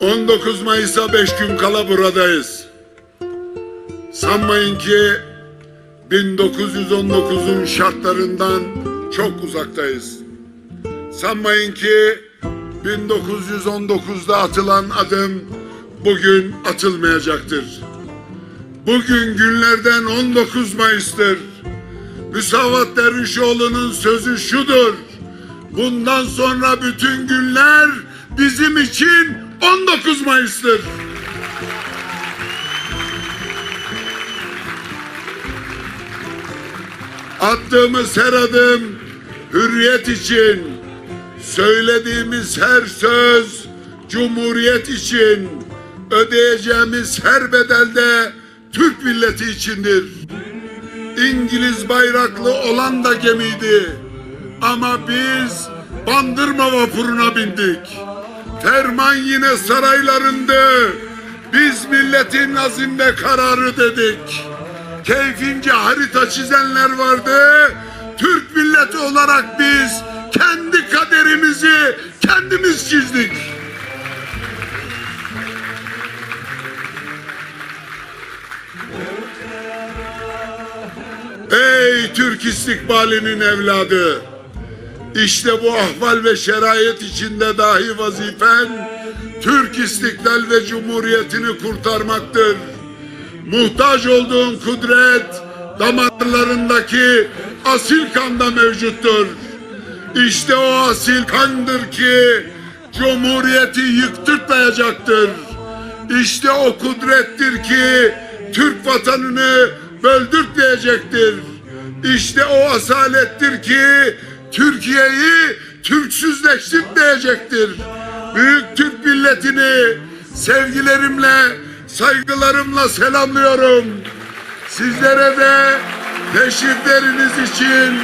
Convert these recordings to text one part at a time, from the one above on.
19 Mayıs'a 5 gün kala buradayız. Sanmayın ki 1919'un şartlarından çok uzaktayız. Sanmayın ki 1919'da atılan adım bugün atılmayacaktır. Bugün günlerden 19 Mayıs'tır. Müsavat Dervişoğlu'nun sözü şudur. Bundan sonra bütün günler bizim için 19 Mayıs'tır. Attığımız her adım hürriyet için, söylediğimiz her söz cumhuriyet için, ödeyeceğimiz her bedelde Türk milleti içindir. İngiliz bayraklı olan da gemiydi. Ama biz bandırma vapuruna bindik. Ferman yine saraylarındı. Biz milletin azimle kararı dedik. Keyfince harita çizenler vardı. Türk milleti olarak biz kendi kaderimizi kendimiz çizdik. Ey Türk istikbalinin evladı! İşte bu ahval ve şerayet içinde dahi vazifen Türk istiklal ve cumhuriyetini kurtarmaktır. Muhtaç olduğun kudret damarlarındaki asil kanda mevcuttur. İşte o asil kandır ki cumhuriyeti yıktırtmayacaktır. İşte o kudrettir ki Türk vatanını böldürtmeyecektir. İşte o asalettir ki Türkiye'yi Türksüzleştirmeyecektir. Büyük Türk milletini sevgilerimle, saygılarımla selamlıyorum. Sizlere de teşrifleriniz için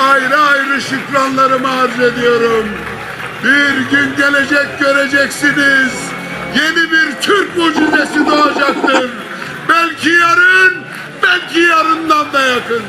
ayrı ayrı şükranlarımı arz ediyorum. Bir gün gelecek göreceksiniz. Yeni bir Türk mucizesi doğacaktır. Belki yarın, belki yarından da yakın.